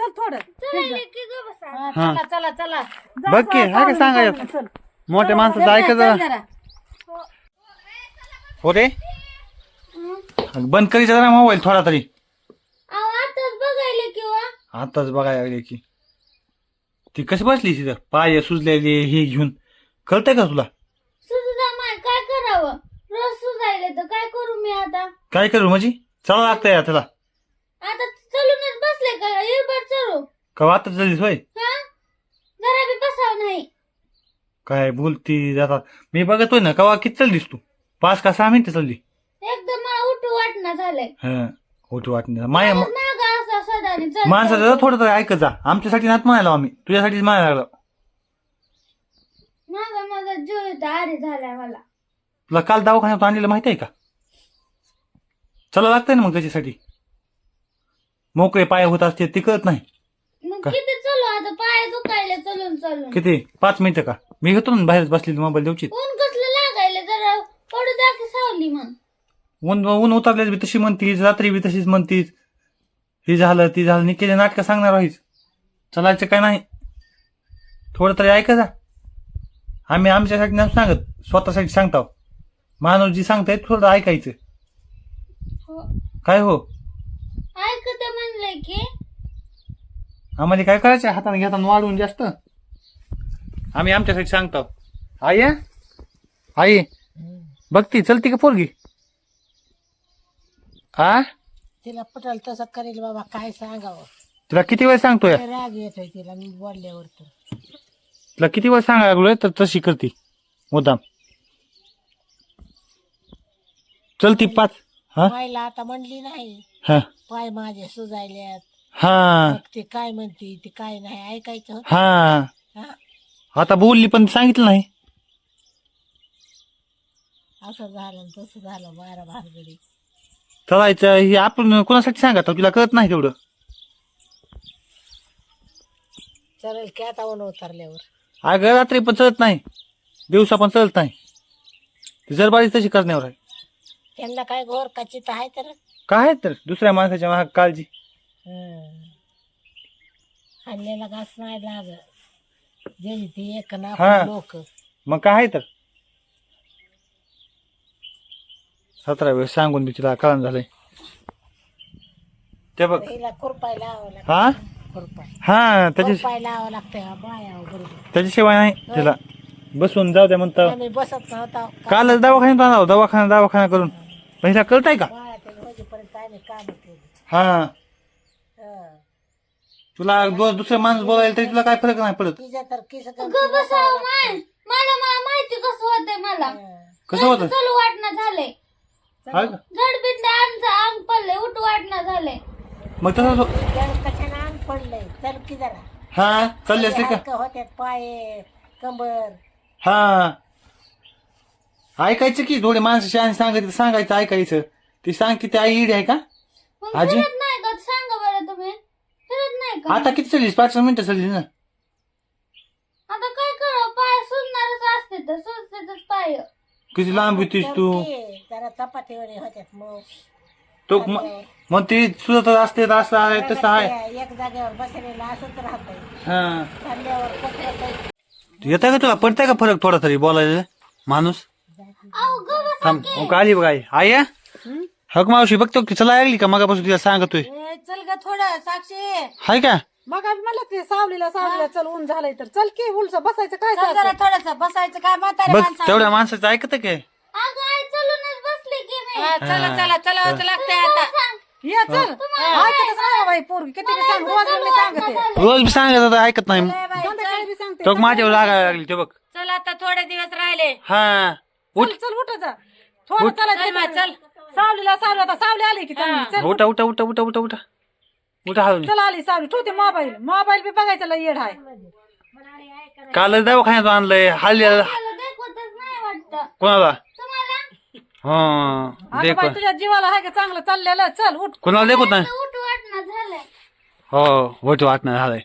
चल थोडं. चला हा, हा. चला चला चला. जा, बघ की, हा का सांगायचं? चल. मोठ्या माणसाचं ऐका चल जरा. जरा. हो. रे? बंद करीचा जरा मोबाईल थोडा तरी. आताच बघायला किंवा आताच बघायला लागले की. ती कशी बसली तिथं? पाय सुजलेले हे घेऊन. कळतंय का तुला? माय काय करावं? रोज सुजायले तर काय करू मी आता? काय करू म्हणजे? चला लागतंय त्याला. आता चलूनच का आता चाललीस होय? हा बी बसाव नाही काय बोलती जाता मी बघतोय ना कवा किती चाललीस तू? पाच का सहा मिनिटं चालली? एकदम मला उठू वाटणं झालंय हा माया माग असा सदानी चल माणसाचं थोडं तरी ऐकत जा. आमच्यासाठी नात म्हणायला आम्ही तुझ्यासाठीच म्हणायला लागलो. माझा माझा जीव इथं झालाय मला तुला काल दवाखान्यात आणलेलं माहिती आहे का? चला लागतंय ना मग त्याच्यासाठी. मोकळे पाय होत असते ते कळत नाही. मग का? किती चलू आता? पाय दुखायले चलून चलून. किती? पाच मिनिटं का? मी घेतो ना बाहेर बसलेली मोबाईल देऊची ऊन कसलं लागायले जरा? पडू द्या की सावली मग ऊन ऊन उतरल्यास बी तशी म्हणतीस रात्री बी तशीच म्हणतीस. हे झालं ती झालं निकेले नाटकं सांगणार आहेस. चलायचं काय नाही. थोडं तरी ऐका जा. आम्ही आमच्यासाठी नाही सांगत स्वतःसाठी सांगतो माणूस जी सांगताय थोडं ऐकायचं. हो. काय हो? म्हणलंय की? आम्हाला काय करायचं हाताने घेताना वाढवून जास्त. आम्ही आमच्यासाठी सांगतो. आई? आई बघती चलती का पोरगी? आ? तिला पटल तसं करेल बाबा काय सांगावं? तुला किती वेळ सांगतोय? लय राग येतोय तिला मी बोलल्यावर तर तुला किती वेळ सांगायला लागलोय तर तशी करती मुद्दाम. चलती पाच. हा? आता म्हणली नाही. हा. पाय माझे सुजायल्यात हा. मग ते काय म्हणते ते काय नाही ऐकायचं. हा. हा? आता बोलली पण सांगितलं नाही. असं झालं आणि तसं झालं बारा भानगडी. चलायचं हे आपण कोणासाठी सांगत आहोत? तुला कळत नाही तेवढं. चालेल की आता ऊन उतरल्यावर. अगं रात्री पण चलत नाही. दिवसा पण चलत नाही. ती जरबारी तशी करण्यावर आहे. त्यांना काय घोर कचित आहे तर? काय आहे तर? दुसऱ्या माणसाच्या महाग काळजी. हं. खाल्लेला घास नाही लागत. जे ते एक ना हा. लोक. मग काय आहे तर? सतरा वेळ सांगून बी तिला कळण झालंय. ते बघ. तिला खुरपाय लावावं लागतं. हा? खुरपाय. हा त्याच्या खुरपाय लावावं लागतंय. हा बाया बरोबर. त्याच्याशिवाय नाही तिला. बसून जाऊ द्या म्हणतं. आम्ही बसत नव्हता. कालच दवाखान्यात आला दवाखाना दवाखाना करून. पण हिला कळताय का? हा. हं. तुला दु- दुसरं माणूस बोलायला तरी तुला काय फरक नाही पडत? तिच्या तर किस ग बसाव माय मला मला माहिती कसं होतंय मला. कसं होतं चलू वाटणं झालंय. हा का? आमचं अंग पडलंय उठ वाटणं झालंय. मग तसं कशाला अंग पडलंय? चल की जरा. हा चालले असते का? हलकं होत्यात पाय कंबर. हा. ऐकायचं की थोडे माणसं शान सांगायचं सांगायचं ऐकायचं. ती सांग की ती आई इडी आहे का? मग आजी? फिरत नाही का? सांगा बरं तुम्ही. फिरत नाही का? आता किती चाललीस? पाच सहा मिनिटं चालली ना. आता काय पाय सुजणारच असते तर सुजतेच पाय. किती लांब होतीस तू? की, जरा चपातीवर होत्यात मग. तो म- मग ती सुद्धा तर असते तर असं आहे तसं आहे. त्या एक जागेवर बसलेला असंच राहतंय. हा. चालल्यावर कसं येतं का तुला? पडतंय का फरक थोडा तरी बोलायला? माणूस? अहो ग बस थांब आली बघ आई. आई आहे? हक मावशी बघतो की चला लागली का? मगापासून तिला सांगतोय. ए, चल ग थोडं साक्षी. हाय का? मग मला ते सावलीला सावलीला चल ऊन झालंय तर. चल की उलस बसायचं काय जरा थोडस बसायचं काय म्हातारे बघ तेवढ्या माणसाचं ऐकत काय अगं आई चलूनच बसली की मी. चला चला चला लागतंय आता. सांग. ये चल. ऐकतच नाही बाई पोरगी. किती बी सांग रोज मी सांगते. रोज बी सांगत होता ऐकत नाही. संध्याकाळी बी सांगते. तो माझ्यावर लागायला लागली ते बघ. चल आता थोडे दिवस राहिले. हा. उठ. चल चल उठ जा. थोडं चला चल. सावलीला सावली आता सावली आली की चांगली. चल. उठा उठा उठा उठा उठा उठा. उठा हळू चल आली सावली. ठेवते मोबाईल. मोबाईल बी बघायचा लय येड आहे काल दवाखान्यात आणलंय. हल्ली कोणाला? तुम्हाला? हा आता देख. बाई तुझ्या जीवाला आहे का चांगलं चाललेलं? चल उठ. कोणाला देखत नाही? उठ हो उठ वाटणार झालंय.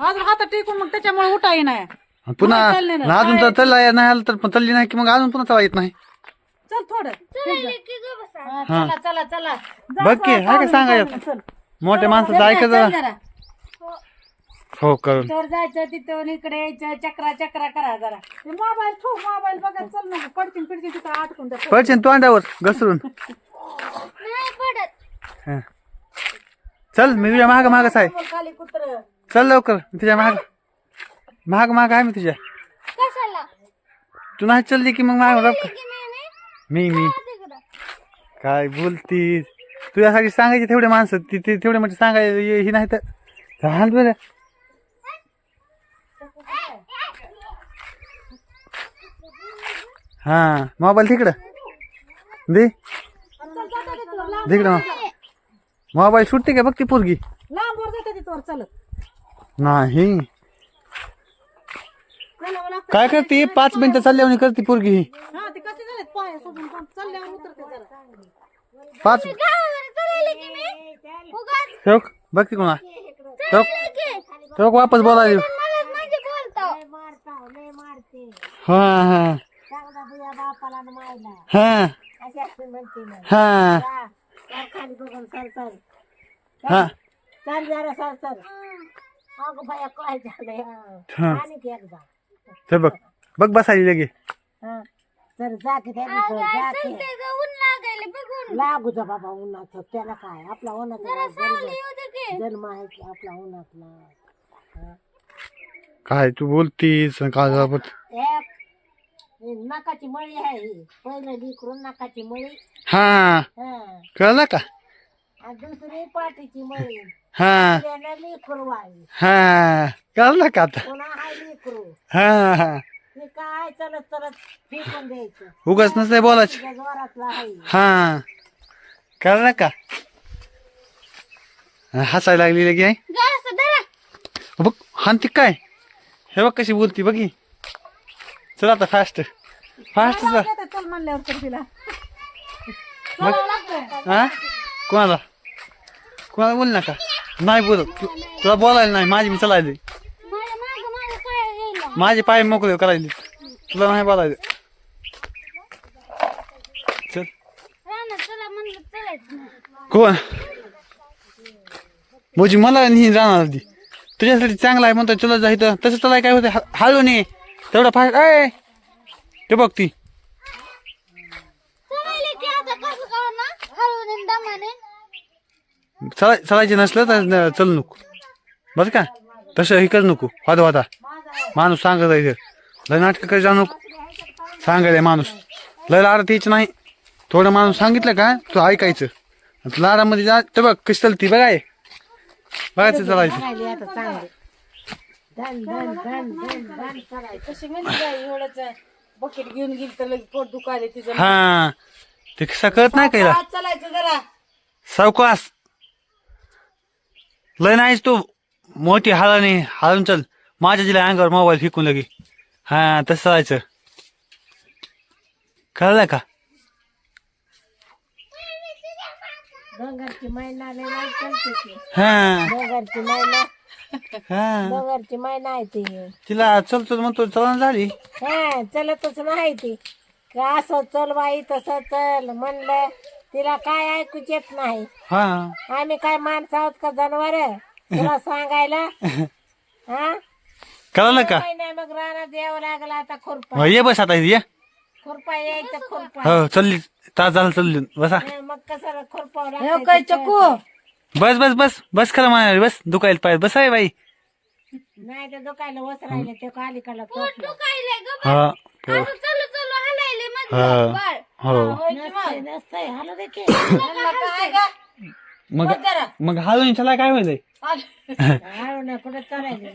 अजून हात टेकून मग त्याच्यामुळे उठाही नाही. पुन्हा चालले ना. ना अजून तर चालला नाही आलं तर पण चालली नाही की मग अजून पुन्हा चालला येत नाही. चल थोडं. चला की ग बसा. चला चला चला. बघ की हाय का सांगायचं मोठ्या माणसाचं ऐकत चल जरा. जरा. हो करून. तर जायचं तिथं इकडे यायचं चक्रा चक्रा करा जरा. मोबाईल ठेव मोबाईल बघा चल नको पडतील पिडतील तिथं अटकून द्या पडशील तू अंड्यावर घसरून. नाही पडत. हं. चल मी तुझ्या महाग मागच आहे. खाली कुत्र. चल लवकर मी तुझ्या महाग महाग महाग आहे मी तुझ्या. कशाला? तू नाही चालली की मग महाग मी मी काय बोलतीस? तुझ्यासाठी सांगायचे तेवढे माणसं ती ते तेवढे म्हणजे सांगायचे ही नाही तर. हाल बरं. हा मोबाईल तिकडं. दे. तिकडं मोबाईल सुटते का बघ ती पोरगी? तिथं नाही. लागतं काय करते? पाच मिनिटं चालल्यावर करते पोरगी. ही हा ते कसे झालेत? पाय सोडून पण चालल्यावर उतरते जरा. पाच गावाला चालले की मी उगाच. ठेव बघ ती कोणा. ठेव चालले की ठेव वापस बोलायला मला बोलतो. हा हा हा. हा. सर हा. चाल जरा सर सर. अगं बाया काय झालंय? हा. आणि एकदा ते बघ. बघ बसायली लगे. हा. तर जा की त्या अगं, जा की. ऊन लागायला बघून. लागू जा बाबा उन्हाचं. त्याला काय? आपला उन्हाचा सावली येऊ दे की. जन्म आहे की आपला उन्हातला. काय तू बोलतीस? काय झालं? एक ही नाकाची मळी आहे ही. पहिलं लिकरून नाकाची मळी. हा. हा. कळलं का? आणि दुसरी पाठीची मळी. हा. त्यानं लिकरू आहे हा. कळलं का आता? पुन्हा हाय लिकरू हा हा. हे काय चलत चलत फेकून द्यायचं. उगाच नसतंय बोलायचं. तुझ्या जोरातला आहे. हा. कळलं का? हसायला लागली लगे आहे. बघ हानती काय? हे बघ कशी बोलती बघी. चल आता फास्ट फास्ट चल म्हणल्यावर तर तिला. बघ हा कोणाला? कोणाला बोल नका? नाही बोलत. तू- तुला बोलायला नाही माझी मी चालायली माझ्या मागं मागं काय येईल माझे पाय मोकळे करायले. तुला नाही बोलायचं. चल. कोण? मोजी मला नाही जाणार ती. तुझ्यासाठी चांगला आहे म्हणतो चला जा इथं. तसं चलाय काय होतं हळू नाही तेवढं फास्ट आहे ते बघ ती. चला चलायचे नसलं तर चल नको. बरं का? तसं हे कर नको. वादा वादा. माणूस सांगत आहे. लय नाटकं जाऊ नको सांगायला माणूस. लय लाडत यायचं नाही. थोडं माणूस सांगितलं का तू ऐकायचं. लाडामध्ये जा. ते बघ कशी चलती बघाय बघायचं चालायचं. काय बकेट घेऊन गेली तर लगेच पोट दुखायले तिचं. हा. ते कसं कळत नाही कायला आज चालायचं जरा. सावकास लय नाहीस तू. मोठी हाळाने हाळून चल. माझ्या जिला अंगावर मोबाईल फेकून लगे. हा तसं चालायचं कळलं का? डोंगरची मैना लय नाही चलते ती. हा. डोंगरची मैना हा. डोंगरची मैना आहे ती. तिला चल चल म्हणतो चलन झाली. हा चलतच नाही ती का असं चल बाई तसं चल म्हणलं तिला काय ऐकूच येत नाही. हा. आम्ही काय माणसं आहोत का जनावर? तुला सांगायला? हा? कळलं का? महिना मग रानात यावं लागलं आता खुरपा. हो, ये बस आता ये. खुरपा यायचं खुरपा. हो चलली तास झालं चालली बसा. हा, मग कसं खुरपावं काय चकू. बस बस बस बस खरं म्हणा बस दुखायला पाहिजे. बस आहे बाई. नाही तर दुखायला वस राहिले ते खाली कडला पोट दुखायलंय ग हा चलू चलू हा. म्हणजे हो. नसतंय हालू दे की. मग मग हलवून चला काय होईल हळू ना कुठं चालायचं